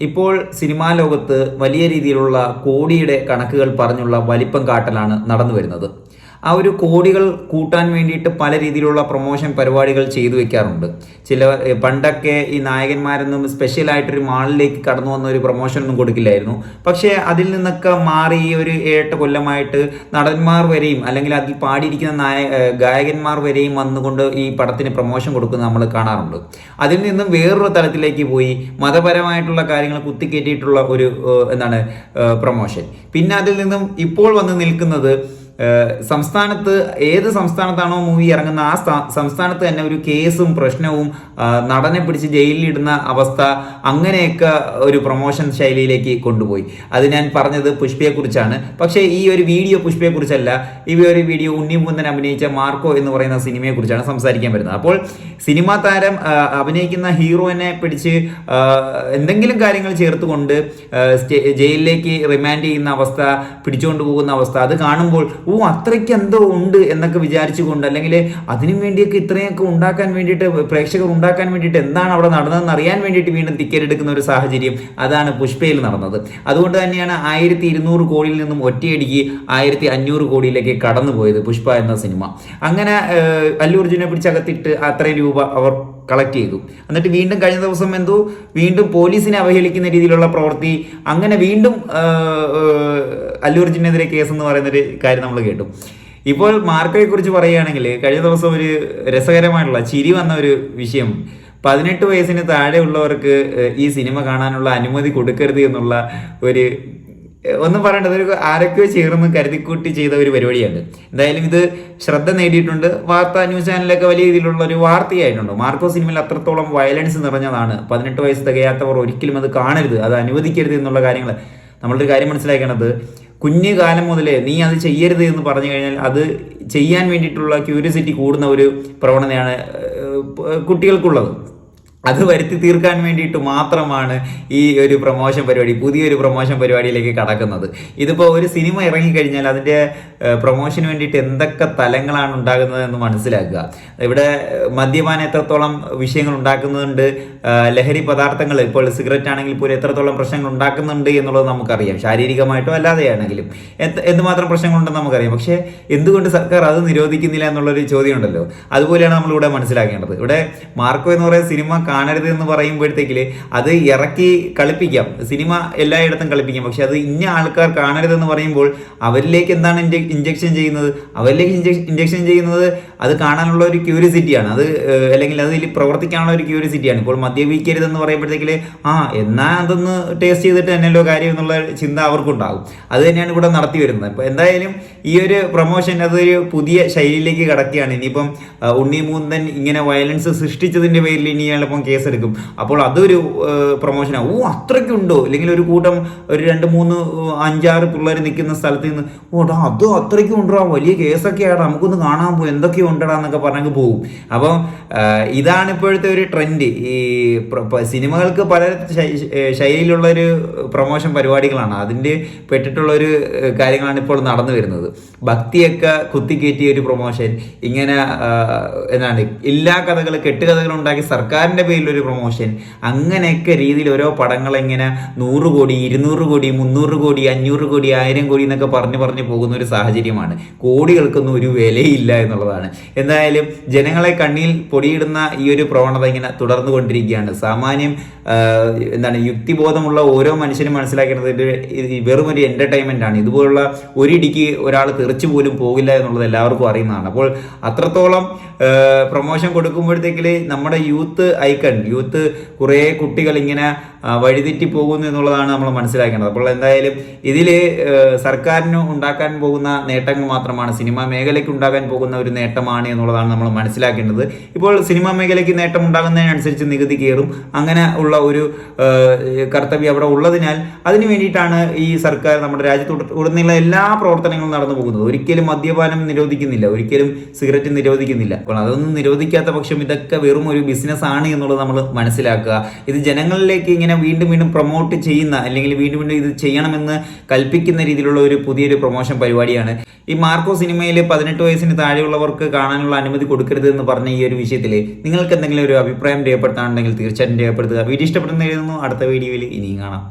ഇപ്പോൾ സിനിമാ ലോകത്ത് വലിയ രീതിയിലുള്ള കോടിയുടെ കണക്കുകൾ പറഞ്ഞുള്ള വലിപ്പം കാട്ടലാണ് നടന്നു വരുന്നത് ആ ഒരു കോടികൾ കൂട്ടാൻ വേണ്ടിയിട്ട് പല രീതിയിലുള്ള പ്രൊമോഷൻ പരിപാടികൾ ചെയ്തു വെക്കാറുണ്ട്. ചില പണ്ടൊക്കെ ഈ നായകന്മാരൊന്നും സ്പെഷ്യലായിട്ടൊരു മാളിലേക്ക് കടന്നു വന്ന ഒരു പ്രൊമോഷൻ ഒന്നും കൊടുക്കില്ലായിരുന്നു. പക്ഷേ അതിൽ നിന്നൊക്കെ മാറി ഈ ഒരു ഏട്ട കൊല്ലമായിട്ട് നടന്മാർ വരെയും അല്ലെങ്കിൽ അതിൽ പാടിയിരിക്കുന്ന നായ ഗായകന്മാർ വരെയും വന്നുകൊണ്ട് ഈ പടത്തിന് പ്രൊമോഷൻ കൊടുക്കുന്നത് നമ്മൾ കാണാറുണ്ട്. അതിൽ നിന്നും വേറൊരു തലത്തിലേക്ക് പോയി മതപരമായിട്ടുള്ള കാര്യങ്ങൾ കുത്തിക്കേറ്റിയിട്ടുള്ള ഒരു എന്താണ് പ്രൊമോഷൻ പിന്നെ അതിൽ നിന്നും ഇപ്പോൾ വന്ന് നിൽക്കുന്നത് സംസ്ഥാനത്ത് ഏത് സംസ്ഥാനത്താണോ മൂവി ഇറങ്ങുന്ന ആ സ്ഥാ- സംസ്ഥാനത്ത് തന്നെ ഒരു കേസും പ്രശ്നവും നടനെ പിടിച്ച് ജയിലിലിടുന്ന അവസ്ഥ അങ്ങനെയൊക്കെ ഒരു പ്രൊമോഷൻ ശൈലിയിലേക്ക് കൊണ്ടുപോയി. അത് ഞാൻ പറഞ്ഞത് പുഷ്പയെക്കുറിച്ചാണ്. പക്ഷേ ഈ ഒരു വീഡിയോ പുഷ്പയെക്കുറിച്ചല്ല. ഈ ഒരു വീഡിയോ ഉണ്ണിമുന്തൻ അഭിനയിച്ച മാർക്കോ എന്ന് പറയുന്ന സിനിമയെക്കുറിച്ചാണ് സംസാരിക്കാൻ വരുന്നത്. അപ്പോൾ സിനിമാ താരം അഭിനയിക്കുന്ന ഹീറോയിനെ പിടിച്ച് എന്തെങ്കിലും കാര്യങ്ങൾ ചേർത്തുകൊണ്ട് ജയിലിലേക്ക് റിമാൻഡ് ചെയ്യുന്ന അവസ്ഥ പിടിച്ചുകൊണ്ട് പോകുന്ന അവസ്ഥ അത് കാണുമ്പോൾ ഓ അത്രയ്ക്ക് എന്തോ ഉണ്ട് എന്നൊക്കെ വിചാരിച്ചുകൊണ്ട് അല്ലെങ്കിൽ അതിനു വേണ്ടിയൊക്കെ ഇത്രയൊക്കെ ഉണ്ടാക്കാൻ വേണ്ടിയിട്ട് പ്രേക്ഷകർ ഉണ്ടാക്കാൻ വേണ്ടിയിട്ട് എന്താണ് അവിടെ നടന്നതെന്ന് അറിയാൻ വേണ്ടിയിട്ട് വീണ്ടും ടിക്കറ്റ് എടുക്കുന്ന ഒരു സാഹചര്യം അതാണ് പുഷ്പയിൽ നടന്നത്. അതുകൊണ്ട് തന്നെയാണ് ആയിരത്തി ഇരുന്നൂറ് കോടിയിൽ നിന്നും ഒറ്റയടിക്ക് ആയിരത്തി അഞ്ഞൂറ് കോടിയിലേക്ക് കടന്നുപോയത് പുഷ്പ എന്ന സിനിമ. അങ്ങനെ അല്ലു അർജുനെ പിടിച്ചകത്തിട്ട് അത്രയും രൂപ അവർ കളക്ട് ചെയ്തു. എന്നിട്ട് വീണ്ടും കഴിഞ്ഞ ദിവസം എന്തോ? വീണ്ടും പോലീസിനെ അവഹേളിക്കുന്ന രീതിയിലുള്ള പ്രവൃത്തി. അങ്ങനെ വീണ്ടും അല്ലൂർജിനെതിരെ കേസ് എന്ന് പറയുന്ന ഒരു കാര്യം നമ്മൾ കേട്ടു. ഇപ്പോൾ മാർക്കോയെ കുറിച്ച് പറയുകയാണെങ്കിൽ കഴിഞ്ഞ ദിവസം ഒരു രസകരമായിട്ടുള്ള ചിരി വന്ന ഒരു വിഷയം. പതിനെട്ട് വയസ്സിന് താഴെയുള്ളവർക്ക് ഈ സിനിമ കാണാനുള്ള അനുമതി കൊടുക്കരുത് എന്നുള്ള ഒരു ഒന്നും പറയേണ്ടത് ഒരു ആരൊക്കെയോ ചേർന്ന് കരുതിക്കൂട്ടി ചെയ്ത ഒരു പരിപാടിയാണ് എന്തായാലും ഇത് ശ്രദ്ധ നേടിയിട്ടുണ്ട്. വാർത്താ ന്യൂസ് ചാനലിലൊക്കെ വലിയ രീതിയിലുള്ള ഒരു വാർത്തയായിട്ടുണ്ട്. മാർക്കോ സിനിമയിൽ അത്രത്തോളം വയലൻസ് നിറഞ്ഞതാണ്. പതിനെട്ട് വയസ്സ് തികയാത്തവർ ഒരിക്കലും അത് കാണരുത് അത് അനുവദിക്കരുത് എന്നുള്ള കാര്യങ്ങൾ. നമ്മളൊരു കാര്യം മനസ്സിലാക്കേണ്ടത് കുഞ്ഞു കാലം മുതലേ നീ അത് ചെയ്യരുത് എന്ന് പറഞ്ഞു കഴിഞ്ഞാൽ അത് ചെയ്യാൻ വേണ്ടിയിട്ടുള്ള ക്യൂരിയോസിറ്റി കൂടുന്ന ഒരു പ്രവണതയാണ് കുട്ടികൾക്കുള്ളത്. അത് വരുത്തി തീർക്കാൻ വേണ്ടിയിട്ട് മാത്രമാണ് ഈ ഒരു പ്രൊമോഷൻ പരിപാടി പുതിയൊരു പ്രൊമോഷൻ പരിപാടിയിലേക്ക് കടക്കുന്നത്. ഇതിപ്പോൾ ഒരു സിനിമ ഇറങ്ങിക്കഴിഞ്ഞാൽ അതിന്റെ പ്രൊമോഷന് വേണ്ടിയിട്ട് എന്തൊക്കെ തലങ്ങളാണ് ഉണ്ടാകുന്നത് എന്ന് മനസ്സിലാക്കുക. ഇവിടെ മദ്യപാനം എത്രത്തോളം വിഷയങ്ങൾ ഉണ്ടാക്കുന്നുണ്ട് ലഹരി പദാർത്ഥങ്ങൾ ഇപ്പോൾ സിഗരറ്റ് ആണെങ്കിൽ പോലും എത്രത്തോളം പ്രശ്നങ്ങൾ ഉണ്ടാക്കുന്നുണ്ട് എന്നുള്ളത് നമുക്കറിയാം. ശാരീരികമായിട്ടോ അല്ലാതെയാണെങ്കിലും. എന്ത് എന്തുമാത്രം പ്രശ്നങ്ങളുണ്ടെന്ന് നമുക്കറിയാം. പക്ഷേ എന്തുകൊണ്ട് സർക്കാർ അത് നിരോധിക്കുന്നില്ല എന്നുള്ളൊരു ചോദ്യമുണ്ടല്ലോ. അതുപോലെയാണ് നമ്മളിവിടെ മനസ്സിലാക്കേണ്ടത്. ഇവിടെ മാർക്കോ എന്ന് പറയുന്ന സിനിമ കാണരുത് എന്ന് പറയുമ്പോഴത്തേക്കിൽ അത് ഇറക്കി കളിപ്പിക്കാം. സിനിമ എല്ലായിടത്തും കളിപ്പിക്കാം. പക്ഷെ അത് ഇന്ന ആൾക്കാർ കാണരുതെന്ന് പറയുമ്പോൾ അവരിലേക്ക് എന്താണ് ഇഞ്ചക്ഷൻ ചെയ്യുന്നത്? അവരിലേക്ക് ഇഞ്ചക്ഷൻ ചെയ്യുന്നത് അത് കാണാനുള്ള ഒരു ക്യൂരിയസിറ്റിയാണ് അത് അല്ലെങ്കിൽ അതിൽ പ്രവർത്തിക്കാനുള്ള ഒരു ക്യൂരിയസിറ്റിയാണ് ഇപ്പോൾ മദ്യപിക്കരുതെന്ന് പറയുമ്പോഴത്തേക്കിൽ ആ എന്നാ അതൊന്ന് ടേസ്റ്റ് ചെയ്തിട്ട് തന്നെയല്ലോ കാര്യം എന്നുള്ള ചിന്ത അവർക്കുണ്ടാകും അത് തന്നെയാണ് ഇവിടെ നടത്തി വരുന്നത്. ഇപ്പോൾ എന്തായാലും ഈ ഒരു പ്രൊമോഷൻ അതൊരു പുതിയ ശൈലിയിലേക്ക് കടക്കുകയാണ്. ഇനിയിപ്പം ഉണ്ണി മൂന്തൻ ഇങ്ങനെ വയലൻസ് സൃഷ്ടിച്ചതിന്റെ പേരിൽ ഇനി ചിലപ്പം കേസെടുക്കും. അപ്പോൾ അതൊരു പ്രൊമോഷനാണ് ഓ അത്രയ്ക്കുണ്ടോ? അല്ലെങ്കിൽ ഒരു കൂട്ടം ഒരു രണ്ട് മൂന്ന് അഞ്ചാറ് പിള്ളേർ നിൽക്കുന്ന സ്ഥലത്ത് നിന്ന് ഓടാ അതോ അത്രയ്ക്കും ഉണ്ടോ വലിയ കേസൊക്കെ ആടാ നമുക്കൊന്ന് കാണാൻ പോകും എന്തൊക്കെയോ ഉണ്ടടാ എന്നൊക്കെ പറഞ്ഞങ്ങ് പോകും. അപ്പം ഇതാണ് ഇപ്പോഴത്തെ ഒരു ട്രെൻഡ് ഈ സിനിമകൾക്ക് പല ശൈലിയിലുള്ള ഒരു പ്രൊമോഷൻ പരിപാടികളാണ്. അതിന്റെ പെട്ടിട്ടുള്ള ഒരു കാര്യങ്ങളാണ് ഇപ്പോൾ നടന്നു വരുന്നത്. ഭക്തിയൊക്കെ കുത്തിക്കയറ്റിയ ഒരു പ്രൊമോഷൻ ഇങ്ങനെ എന്താണ് എല്ലാ കഥകൾ കെട്ടുകഥകൾ ഉണ്ടാക്കി സർക്കാരിന്റെ പേരിലൊരു പ്രൊമോഷൻ അങ്ങനെയൊക്കെ രീതിയിൽ ഓരോ പടങ്ങൾ ഇങ്ങനെ നൂറ് കോടി ഇരുന്നൂറ് കോടി മുന്നൂറ് കോടി അഞ്ഞൂറ് കോടി ആയിരം കോടി എന്നൊക്കെ പറഞ്ഞു പറഞ്ഞു പോകുന്ന ഒരു സാഹചര്യമാണ്. കോടികൾക്കൊന്നും ഒരു വിലയില്ല എന്നുള്ളതാണ്. എന്തായാലും ജനങ്ങളെ കണ്ണിൽ പൊടിയിടുന്ന ഈ ഒരു പ്രവണത ഇങ്ങനെ തുടർന്നു കൊണ്ടിരിക്കുകയാണ് സാമാന്യം എന്താണ് യുക്തിബോധമുള്ള ഓരോ മനുഷ്യനും മനസ്സിലാക്കേണ്ടത് വെറും ഒരു എന്റർടൈൻമെന്റ് ആണ്. ഇതുപോലുള്ള ഒരിടിക്ക് ഒരാൾ തെറിച്ചു പോലും പോകില്ല എന്നുള്ളത് എല്ലാവർക്കും അറിയുന്നതാണ്. അപ്പോൾ അത്രത്തോളം പ്രൊമോഷൻ കൊടുക്കുമ്പോഴത്തേക്കിൽ നമ്മുടെ യൂത്ത് ഐക്കൺ യൂത്ത് കുറേ കുട്ടികൾ ഇങ്ങനെ വഴിതെറ്റി പോകുന്നു എന്നുള്ളതാണ് നമ്മൾ മനസ്സിലാക്കേണ്ടത്. അപ്പോൾ എന്തായാലും ഇതിൽ സർക്കാരിന് ഉണ്ടാക്കാൻ പോകുന്ന നേട്ടങ്ങൾ മാത്രമാണ് സിനിമാ മേഖലയ്ക്ക് ഉണ്ടാകാൻ പോകുന്ന ഒരു നേട്ടമാണ് എന്നുള്ളതാണ് നമ്മൾ മനസ്സിലാക്കേണ്ടത്. ഇപ്പോൾ സിനിമാ മേഖലയ്ക്ക് നേട്ടം ഉണ്ടാകുന്നതിനനുസരിച്ച് നികുതി കയറും. അങ്ങനെ ഉള്ള ഒരു കർത്തവ്യം അവിടെ ഉള്ളതിനാൽ അതിന് വേണ്ടിയിട്ടാണ് ഈ സർക്കാർ നമ്മുടെ രാജ്യത്ത് ഉടനെയുള്ള എല്ലാ പ്രവർത്തനങ്ങളും നടന്നു പോകുന്നത്. ഒരിക്കലും മദ്യപാനം നിരോധിക്കുന്നില്ല. ഒരിക്കലും സിഗരറ്റ് നിരോധിക്കുന്നില്ല. അപ്പോൾ അതൊന്നും നിരോധിക്കാത്ത പക്ഷം ഇതൊക്കെ വെറും ഒരു ബിസിനസ് ആണ് എന്നുള്ളത് നമ്മൾ മനസ്സിലാക്കുക. ഇത് ജനങ്ങളിലേക്ക് ഇങ്ങനെ ഇങ്ങനെ വീണ്ടും വീണ്ടും പ്രൊമോട്ട് ചെയ്യുന്ന അല്ലെങ്കിൽ വീണ്ടും വീണ്ടും ഇത് ചെയ്യണമെന്ന് കൽപ്പിക്കുന്ന രീതിയിലുള്ള ഒരു പുതിയൊരു പ്രൊമോഷൻ പരിപാടിയാണ്. ഈ മാർക്കോ സിനിമയിൽ പതിനെട്ട് വയസ്സിന് താഴെയുള്ളവർക്ക് കാണാനുള്ള അനുമതി കൊടുക്കരുത് എന്ന് പറഞ്ഞ ഈ ഒരു വിഷയത്തിൽ നിങ്ങൾക്ക് എന്തെങ്കിലും ഒരു അഭിപ്രായം രേഖപ്പെടുത്താനുണ്ടെങ്കിൽ തീർച്ചയായിട്ടും രേഖപ്പെടുത്തുക. വീഡിയോ ഇഷ്ടപ്പെടുന്ന എഴുതുന്നു അടുത്ത വീഡിയോയിൽ ഇനിയും കാണാം.